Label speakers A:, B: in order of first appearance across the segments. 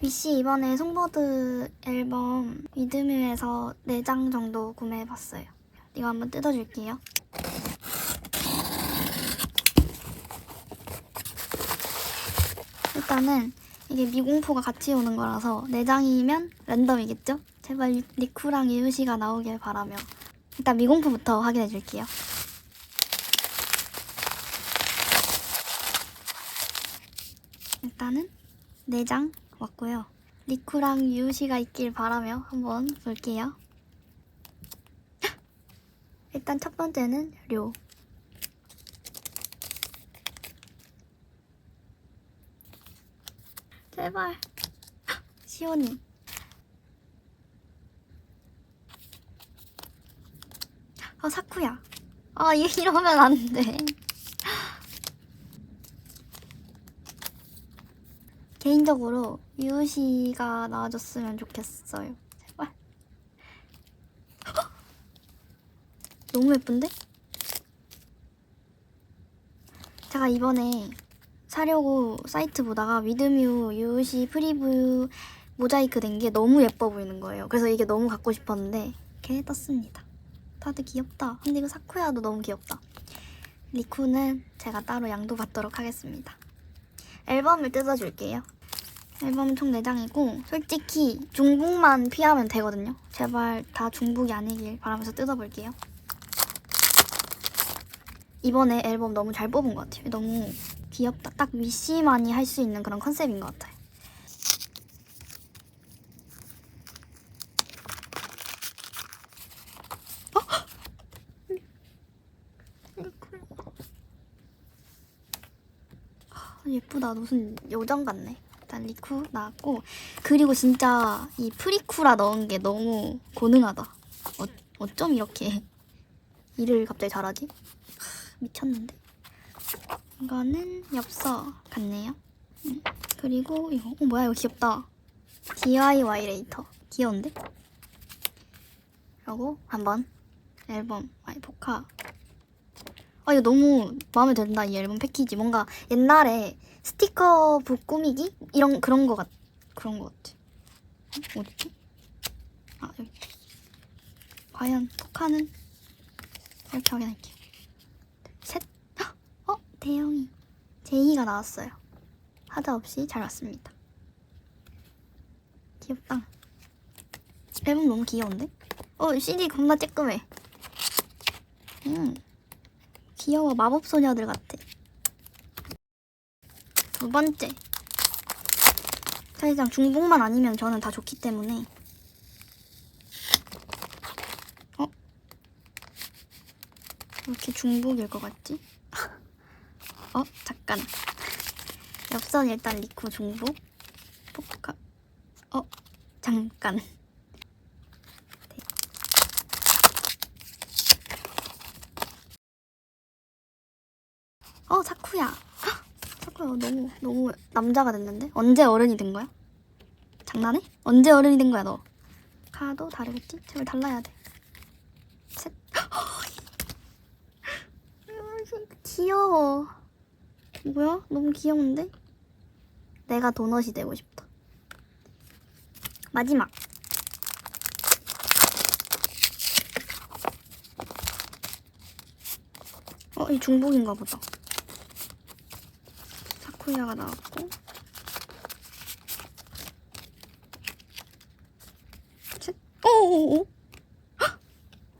A: 위씨 이번에 송버드 앨범 위드뮤에서 4장 정도 구매해봤어요. 이거 한번 뜯어줄게요. 일단은 이게 미공포가 같이 오는 거라서 4장이면 랜덤이겠죠? 제발 리- 리쿠랑 유시가 나오길 바라며 일단 미공포부터 확인해 줄게요. 일단은 4장 왔고요. 리쿠랑 유시가 있길 바라며 한번 볼게요. 일단 첫 번째는 료. 제발. 시온이. 아, 사쿠야. 아, 이- 이러면 안 돼. 개인적으로 유시가 나와줬으면 좋겠어요. 제발. 너무 예쁜데? 제가 이번에 사려고 사이트 보다가 위드뮤 유시 프리뷰 모자이크 된 게 너무 예뻐 보이는 거예요. 그래서 이게 너무 갖고 싶었는데 이렇게 떴습니다. 다들 귀엽다. 근데 이거 사쿠야도 너무 귀엽다. 리쿠는 제가 따로 양도 받도록 하겠습니다. 앨범을 뜯어줄게요. 앨범은 총 4장이고 솔직히 중복만 피하면 되거든요. 제발 다 중복이 아니길 바라면서 뜯어볼게요. 이번에 앨범 너무 잘 뽑은 것 같아요. 너무 귀엽다. 딱 위시만이 할 수 있는 그런 컨셉인 것 같아요. 아, 예쁘다. 무슨 요정 같네. 일단 리쿠 나왔고 그리고 진짜 이 프리쿠라 넣은 게 너무 고능하다. 어, 어쩜 이렇게 일을 갑자기 잘하지? 하, 미쳤는데. 이거는 엽서 같네요. 음, 그리고 이거 어 뭐야 이거 귀엽다. DIY 레이터 귀여운데? 그리고 한번 앨범 아니 포카 아 이거 너무 마음에 든다 이 앨범 패키지. 뭔가 옛날에 스티커 북 꾸미기? 이런 그런 거 같 그런 거 같아. 어, 어딨지? 아 여기. 과연 포카는 이렇게 확인할게요. 셋. 헉! 어 대영이. 제이가 나왔어요. 하자 없이 잘 왔습니다. 귀엽다. 앨범 너무 귀여운데? 어 CD 겁나 쬐끔해. 음 귀여워 마법소녀들 같아 두 번째 사실상 중복만 아니면 저는 다 좋기 때문에 어? 왜 이렇게 중복일 것 같지? 어? 잠깐 엽선 일단 리코 중복 포카 어? 잠깐 어 사쿠야 헉! 사쿠야 너무 너무 남자가 됐는데 언제 어른이 된 거야? 장난해? 언제 어른이 된 거야 너? 카도 다르겠지? 제발 달라야 돼. 셋. 귀여워. 뭐야? 너무 귀여운데? 내가 도넛이 되고 싶다. 마지막. 어, 이 중복인가 보다. 사쿠야가 나왔고. 셋. 헉!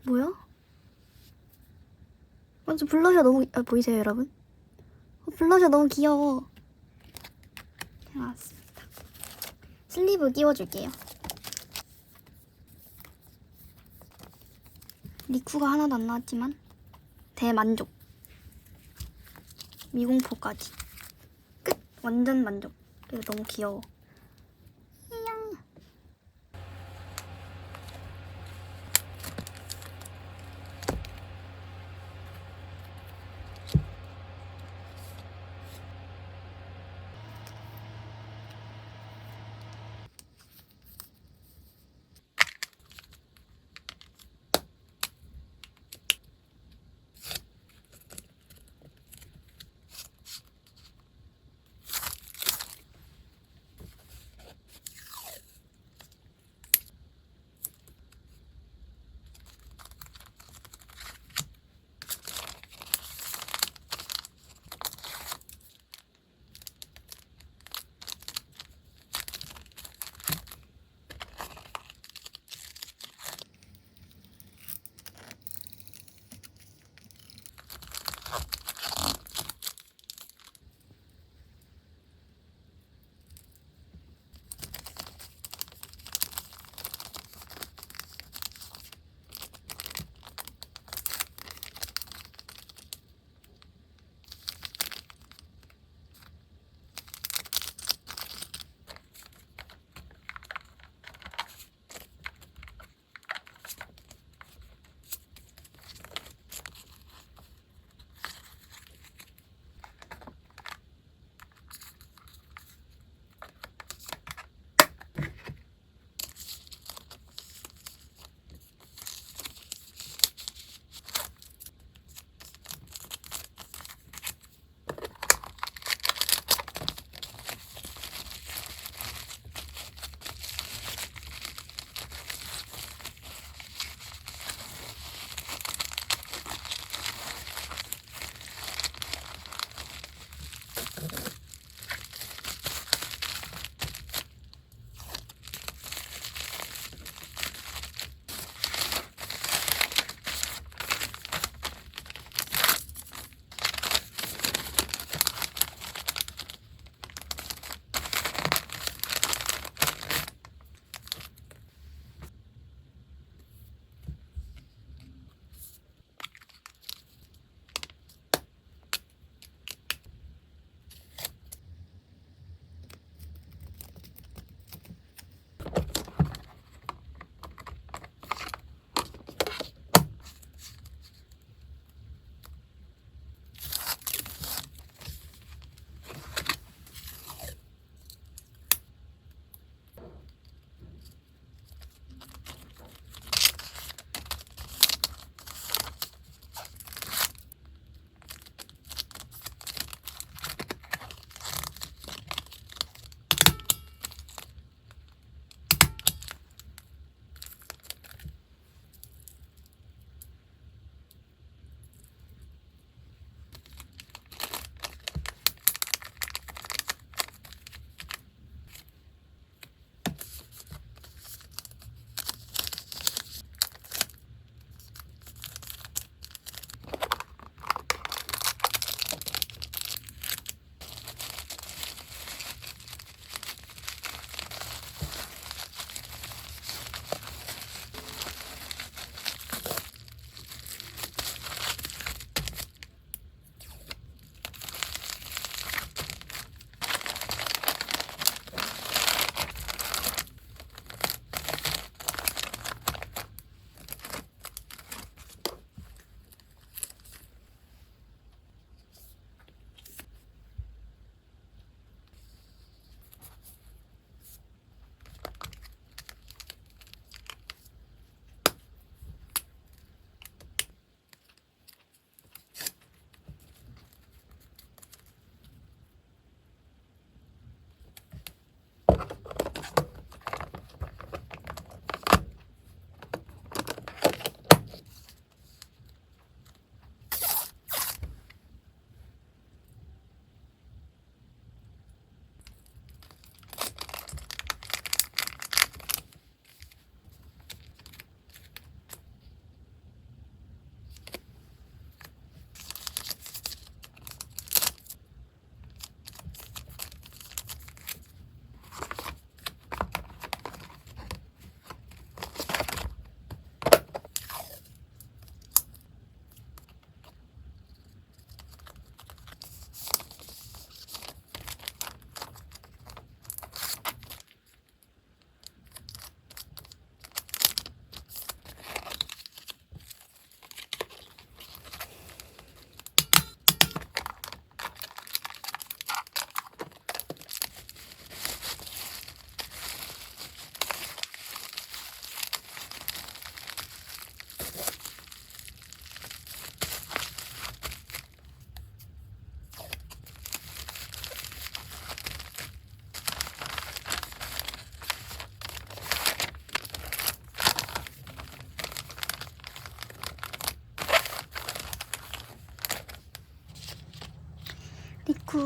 A: 뭐야? 완전 블러셔 너무 아, 보이세요, 여러분? 어, 블러셔 너무 귀여워. 잘 나왔습니다. 슬리브 끼워줄게요. 리쿠가 하나도 안 나왔지만 대만족. 미공포까지. 끝. 완전 만족. 이거 너무 귀여워.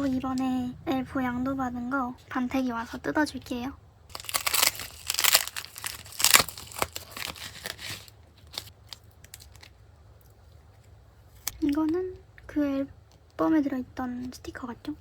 A: 이번에 엘포 양도 받은 거 반택이 와서 뜯어줄게요. 이거는 그 앨범에 들어있던 스티커 같죠?